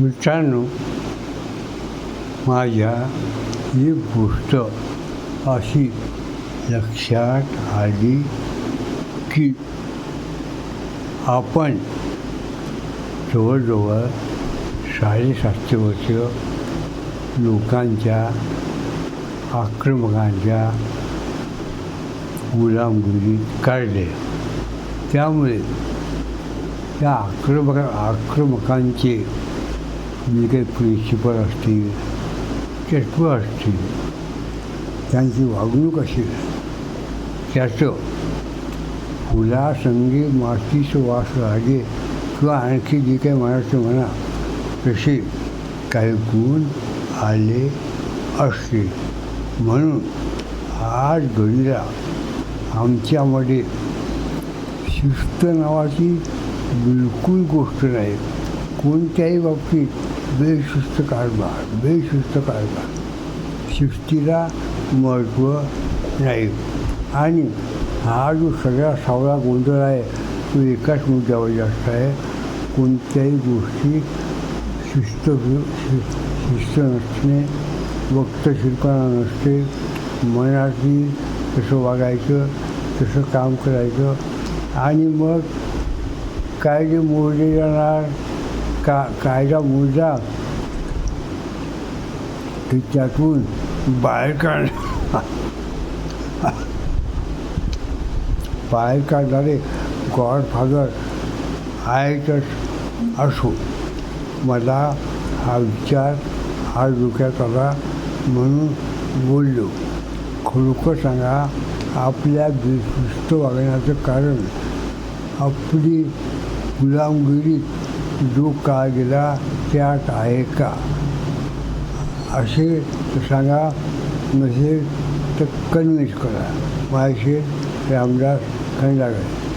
मित्रांनो माझ्या ही गोष्ट अशी लक्षात आली की आपण जवळजवळ साडेसातशे वर्ष लोकांच्या आक्रमकांच्या गुलामगिरीत काढले. त्यामुळे त्या आक्रमक आक्रमकांचे जे काही प्रिन्सिपल असतील तत्व असतील त्यांची वागणूक असेल त्याचं फुला संगी मातीचं वास लागे किंवा आणखी जे काही म्हणायचं म्हणा तसे काही गुण आले असतील म्हणून आज घडीला आमच्यामध्ये शिस्त नावाची बिलकुल गोष्ट नाही कोणत्याही बाबतीत बेशिस्त कारभार शिस्त कारभार. शिस्तीला महत्त्व नाही. आणि हा जो सगळा सावळा गोंधळ आहे तो एकाच मुद्द्यावर जास्त आहे. कोणत्याही गोष्टी शिस्त शि- शिस्त नसणे वक्तशिल्पना नसते मनाची तसं वागायचं तसं काम करायचं. आणि मग कायदे मोडले जाणार का कायदा मोजा तिच्यातून त्यातून बाहेर काढ बाहेर काढणारे गॉडफादर आहेतच असो. मला हा विचार हा डोक्यात आला म्हणून बोललो. खरोखर सांगा आपल्या बेशिस्त वागण्याचं कारण आपली गुलामगिरीत जो काळ गेला त्यात आहे का? असे सांगा नसेल तर कन्व्हिन्स करा. माझे रामदास खंडागळे